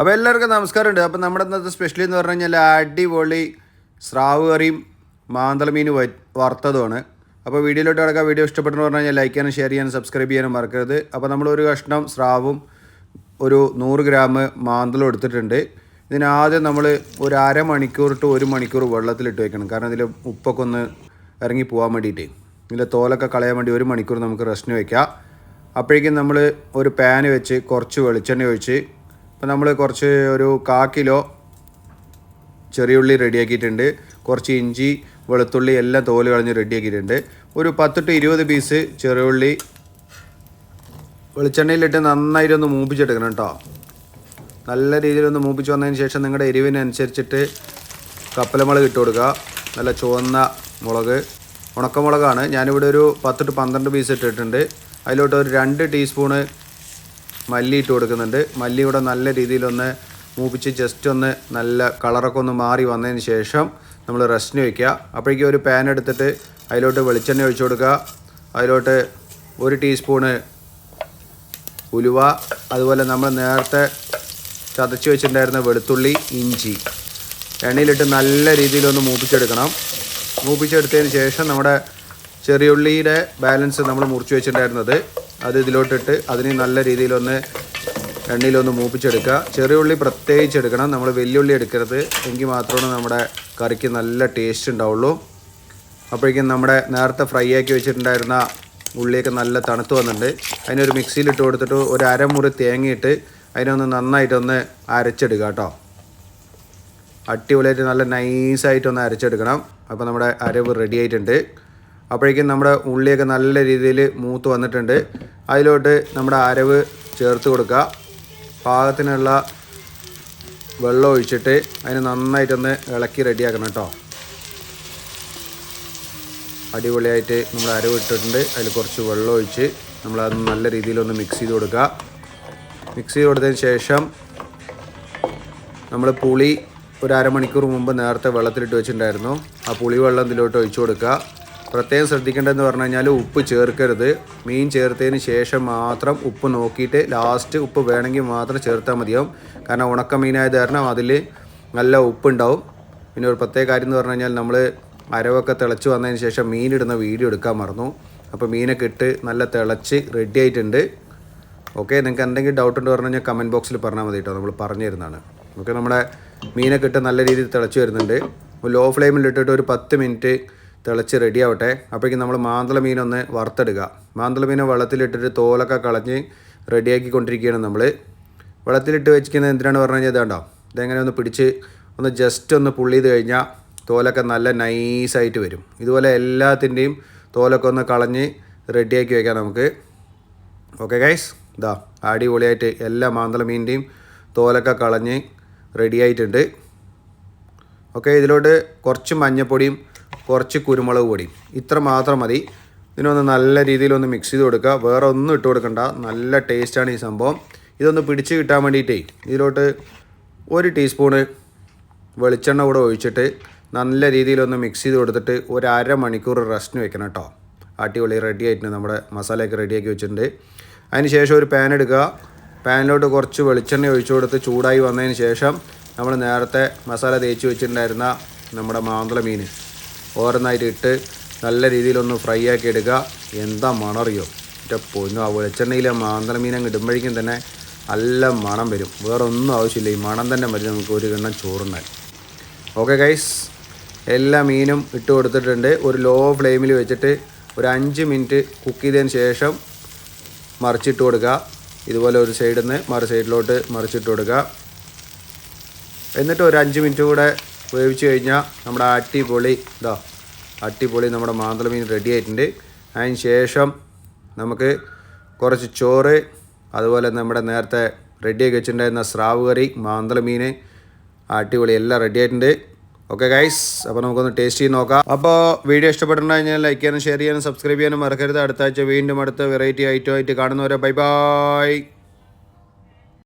അപ്പോൾ എല്ലാവർക്കും നമസ്കാരമുണ്ട്. അപ്പോൾ നമ്മുടെ ഇന്നത്തെ സ്പെഷ്യൽ എന്ന് പറഞ്ഞു കഴിഞ്ഞാൽ അടിപൊളി സ്രാവ് കറിയും മാന്തള മീൻ വറുത്തതുമാണ്. അപ്പോൾ വീഡിയോയിലോട്ട് കിടക്കുക വീഡിയോ ഇഷ്ടപ്പെട്ടെന്ന് പറഞ്ഞു കഴിഞ്ഞാൽ ലൈക്ക് ചെയ്യാനും ഷെയർ ചെയ്യാനും സബ്സ്ക്രൈബ് ചെയ്യാനും മറക്കരുത്. അപ്പോൾ നമ്മളൊരു കഷ്ണം സ്രാവും ഒരു നൂറ് ഗ്രാം മാന്തളും എടുത്തിട്ടുണ്ട്. ഇതിനാദ്യം നമ്മൾ ഒരു അരമണിക്കൂർ ടു ഒരു മണിക്കൂർ വെള്ളത്തിലിട്ട് വെക്കണം. കാരണം ഇതിൽ ഉപ്പൊക്കെ ഒന്ന് ഇറങ്ങി പോകാൻ വേണ്ടിയിട്ട്. ഇതിലെ തോലൊക്കെ കളയാൻ വേണ്ടി ഒരു മണിക്കൂർ നമുക്ക് റെസ്റ്റിന് വയ്ക്കാം അപ്പോഴേക്കും നമ്മൾ ഒരു പാന് വെച്ച് കുറച്ച് വെളിച്ചെണ്ണ ഒഴിച്ച് ഇപ്പം നമ്മൾ കുറച്ച് ഒരു കാ കിലോ ചെറിയുള്ളി റെഡിയാക്കിയിട്ടുണ്ട് കുറച്ച് ഇഞ്ചി വെളുത്തുള്ളി എല്ലാം തോൽ കളഞ്ഞ് റെഡിയാക്കിയിട്ടുണ്ട് ഒരു പത്ത് ടു ഇരുപത് പീസ് ചെറിയുള്ളി വെളിച്ചെണ്ണയിലിട്ട് നന്നായിട്ടൊന്ന് മൂപ്പിച്ചെടുക്കണം കേട്ടോ നല്ല രീതിയിലൊന്ന് മൂപ്പിച്ച് വന്നതിന് ശേഷം നിങ്ങളുടെ എരിവിനനുസരിച്ചിട്ട് കപ്പലമുളക് ഇട്ട് കൊടുക്കുക നല്ല ചുവന്ന മുളക്. ഉണക്കമുളകാണ്. ഞാനിവിടെ ഒരു പത്ത് ടു പന്ത്രണ്ട് പീസ് ഇട്ടിട്ടുണ്ട്. അതിലോട്ട് ഒരു രണ്ട് ടീസ്പൂണ് മല്ലി ഇട്ട് കൊടുക്കുന്നുണ്ട്. മല്ലി കൂടെ നല്ല രീതിയിലൊന്ന് മൂപ്പിച്ച് ജസ്റ്റ് ഒന്ന് നല്ല കളറൊക്കെ ഒന്ന് മാറി വന്നതിന് ശേഷം നമ്മൾ റെസ്റ്റിന് വയ്ക്കുക അപ്പോഴേക്കും ഒരു പാൻ എടുത്തിട്ട് അതിലോട്ട് വെളിച്ചെണ്ണ ഒഴിച്ചു കൊടുക്കുക. അതിലോട്ട് ഒരു ടീസ്പൂണ് ഉലുവ അതുപോലെ നമ്മൾ നേരത്തെ ചതച്ച് വെച്ചിട്ടുണ്ടായിരുന്ന വെളുത്തുള്ളി ഇഞ്ചി എണ്ണയിലിട്ട് നല്ല രീതിയിലൊന്ന് മൂപ്പിച്ചെടുക്കണം. മൂപ്പിച്ചെടുത്തതിന് ശേഷം നമ്മുടെ ചെറിയുള്ളിയുടെ ബാലൻസ് നമ്മൾ മുറിച്ച് വെച്ചിട്ടുണ്ടായിരുന്നത്. അത് ഇതിലോട്ടിട്ട് അതിന് നല്ല രീതിയിലൊന്ന് എണ്ണയിലൊന്ന് മൂപ്പിച്ചെടുക്കുക. ചെറിയ ഉള്ളി പ്രത്യേകിച്ച് എടുക്കണം നമ്മൾ വലിയുള്ളി എടുക്കരുത്. എങ്കിൽ മാത്രമാണ് നമ്മുടെ കറിക്ക് നല്ല ടേസ്റ്റ് ഉണ്ടാവുള്ളൂ. അപ്പോഴേക്കും നമ്മുടെ നേരത്തെ ഫ്രൈ ആക്കി വെച്ചിട്ടുണ്ടായിരുന്ന ഉള്ളിയൊക്കെ നല്ല തണുത്ത് വന്നിട്ടുണ്ട്. അതിനൊരു മിക്സിയിലിട്ട് കൊടുത്തിട്ട് ഒരു അരമുറി തേങ്ങയിട്ട് അതിനൊന്ന് നന്നായിട്ടൊന്ന് അരച്ചെടുക്കുക കേട്ടോ. അടിപൊളിയായിട്ട് നല്ല നൈസായിട്ടൊന്ന് അരച്ചെടുക്കണം. അപ്പോൾ നമ്മുടെ അരവ് റെഡി ആയിട്ടുണ്ട്. അപ്പോഴേക്കും നമ്മുടെ ഉള്ളിയൊക്കെ നല്ല രീതിയിൽ മൂത്ത് വന്നിട്ടുണ്ട്. അതിലോട്ട് നമ്മുടെ അരവ് ചേർത്ത് കൊടുക്കുക. പാകത്തിനുള്ള വെള്ളം ഒഴിച്ചിട്ട് അതിന് നന്നായിട്ടൊന്ന് ഇളക്കി റെഡിയാക്കണം കേട്ടോ. അടിപൊളിയായിട്ട് നമ്മൾ അരവ് ഇട്ടിട്ടുണ്ട്. അതിൽ കുറച്ച് വെള്ളം ഒഴിച്ച് നമ്മളത് നല്ല രീതിയിലൊന്ന് മിക്സ് ചെയ്ത് കൊടുക്കുക. മിക്സ് ചെയ്ത് കൊടുത്തതിന് ശേഷം നമ്മൾ പുളി ഒരു അരമണിക്കൂർ മുമ്പ് നേരത്തെ വെള്ളത്തിലിട്ട് വെച്ചിട്ടുണ്ടായിരുന്നു. ആ പുളി വെള്ളം ഇതിലോട്ട് ഒഴിച്ചു കൊടുക്കുക. പ്രത്യേകം ശ്രദ്ധിക്കേണ്ടതെന്ന് പറഞ്ഞു കഴിഞ്ഞാൽ ഉപ്പ് ചേർക്കരുത്. മീൻ ചേർത്തതിന് ശേഷം മാത്രം ഉപ്പ് നോക്കിയിട്ട് ലാസ്റ്റ് ഉപ്പ് വേണമെങ്കിൽ മാത്രം ചേർത്താൽ മതിയാവും. കാരണം ഉണക്ക മീനായത് കാരണം അതിൽ നല്ല ഉപ്പുണ്ടാവും. പിന്നെ ഒരു പ്രത്യേക കാര്യം എന്ന് പറഞ്ഞു കഴിഞ്ഞാൽ നമ്മൾ അരവൊക്കെ തിളച്ച് വന്നതിന് ശേഷം മീനിടുന്ന വീഡിയോ എടുക്കാൻ മറന്നു. അപ്പോൾ മീനൊക്കെ ഇട്ട് നല്ല തിളച്ച് റെഡി ആയിട്ടുണ്ട്. ഓക്കെ നിങ്ങൾക്ക് എന്തെങ്കിലും ഡൗട്ട് ഉണ്ട് പറഞ്ഞു കഴിഞ്ഞാൽ കമന്റ് ബോക്സിൽ പറഞ്ഞാൽ മതി കേട്ടോ നമ്മൾ പറഞ്ഞു തരുന്നതാണ്. ഓക്കെ നമ്മുടെ മീനൊക്കെ ഇട്ട് നല്ല രീതിയിൽ തിളച്ച് വരുന്നുണ്ട്. ലോ ഫ്ലെയിമിൽ ഇട്ടിട്ട് ഒരു പത്ത് മിനിറ്റ് തിളച്ച് റെഡി ആവട്ടെ. അപ്പോഴേക്കും നമ്മൾ മാന്തള മീനൊന്ന് വറുത്തെടുക്കുക. മാന്തള മീനെ വെള്ളത്തിലിട്ടിട്ട് തോലൊക്കെ കളഞ്ഞ് റെഡിയാക്കി കൊണ്ടിരിക്കുകയാണ് നമ്മൾ വെള്ളത്തിലിട്ട് വെച്ചിരിക്കുന്നത് എന്തിനാണ് പറഞ്ഞു കഴിഞ്ഞാൽ ഇതാണ്ടോ ഇതെങ്ങനെ ഒന്ന് പിടിച്ച് ഒന്ന് ജസ്റ്റ് ഒന്ന് പുള്ളി ചെയ്ത് കഴിഞ്ഞാൽ തോലൊക്കെ നല്ല നൈസായിട്ട് വരും. ഇതുപോലെ എല്ലാത്തിന്റെയും തോലൊക്കെ ഒന്ന് കളഞ്ഞ് റെഡിയാക്കി വയ്ക്കാം നമുക്ക്. ഓക്കെ ഗൈസ് ഇതാ അടിപൊളിയായിട്ട് എല്ലാ മാന്തള മീനിന്റെയും തോലൊക്കെ കളഞ്ഞ് റെഡിയായിട്ടുണ്ട് ഓക്കെ ഇതിലോട്ട് കുറച്ച് മഞ്ഞപ്പൊടിയും കുറച്ച് കുരുമുളക് പൊടി. ഇത്ര മാത്രം മതി. ഇതിനൊന്ന് നല്ല രീതിയിലൊന്ന് മിക്സ് ചെയ്ത് കൊടുക്കുക. വേറെ ഒന്നും ഇട്ട് കൊടുക്കണ്ട. നല്ല ടേസ്റ്റാണ് ഈ സംഭവം. ഇതൊന്ന് പിടിച്ച് കിട്ടാൻ വേണ്ടിയിട്ടേ ഇതിലോട്ട് ഒരു ടീസ്പൂണ് വെളിച്ചെണ്ണ കൂടെ ഒഴിച്ചിട്ട് നല്ല രീതിയിലൊന്ന് മിക്സ് ചെയ്ത് കൊടുത്തിട്ട് ഒരു അര മണിക്കൂർ റെസ്റ്റിന് വെക്കണം കേട്ടോ അടിപൊളി റെഡി ആയിട്ടുണ്ട് നമ്മുടെ മസാലയൊക്കെ റെഡിയാക്കി വെച്ചിട്ടുണ്ട്. അതിന് ശേഷം ഒരു പാൻ എടുക്കുക. പാനിലോട്ട് കുറച്ച് വെളിച്ചെണ്ണ ഒഴിച്ചു കൊടുത്ത് ചൂടായി വന്നതിന് ശേഷം നമ്മൾ നേരത്തെ മസാല തേച്ച് വെച്ചിട്ടുണ്ടായിരുന്ന നമ്മുടെ മാന്തള മീൻ ഓരോന്നായിട്ട് ഇട്ട് നല്ല രീതിയിലൊന്ന് ഫ്രൈ ആക്കി എടുക്കുക എന്താ മണറിയോ മറ്റേ പൊന്നു ആ വെളിച്ചെണ്ണയിലെ മാന്തള മീൻ ഇടുമ്പോഴേക്കും തന്നെ നല്ല മണം വരും. വേറെ ഒന്നും ആവശ്യമില്ല. ഈ മണം തന്നെ മതി നമുക്ക് ഒരു കിണ്ണം ചോറുണ്ടായി ഓക്കെ ഗൈസ് എല്ലാ മീനും ഇട്ട് കൊടുത്തിട്ടുണ്ട്. ഒരു ലോ ഫ്ലെയിമിൽ വെച്ചിട്ട് ഒരു അഞ്ച് മിനിറ്റ് കുക്ക് ചെയ്തതിന് ശേഷം മറിച്ചിട്ട് കൊടുക്കുക ഇതുപോലെ ഒരു സൈഡിൽ നിന്ന് മറു സൈഡിലോട്ട് മറിച്ചിട്ട് കൊടുക്കുക എന്നിട്ട് ഒരു അഞ്ച് മിനിറ്റ് കൂടെ വേവിച്ച് കഴിഞ്ഞാൽ നമ്മുടെ അട്ടിപൊളി ഇതാ അട്ടിപൊളി നമ്മുടെ മാന്തള മീൻ റെഡി ആയിട്ടുണ്ട്. അതിന് ശേഷം നമുക്ക് കുറച്ച് ചോറ് അതുപോലെ നമ്മുടെ നേരത്തെ റെഡിയാക്കി വെച്ചിട്ടുണ്ടായിരുന്ന സ്രാവ് കറി മാന്തള മീൻ എല്ലാം റെഡി ആയിട്ടുണ്ട്. ഓക്കെ ഗൈസ് അപ്പോൾ നമുക്കൊന്ന് ടേസ്റ്റ് ചെയ്ത് നോക്കാം. അപ്പോൾ വീഡിയോ ഇഷ്ടപ്പെട്ടിട്ടുണ്ടെങ്കിൽ ലൈക്ക് ചെയ്യാനും ഷെയർ ചെയ്യാനും സബ്സ്ക്രൈബ് ചെയ്യാനും മറക്കരുത്. അടുത്ത ആഴ്ച വീണ്ടും അടുത്ത വെറൈറ്റി ഐറ്റം ആയിട്ട് കാണുന്നവരെ ബൈ ബൈ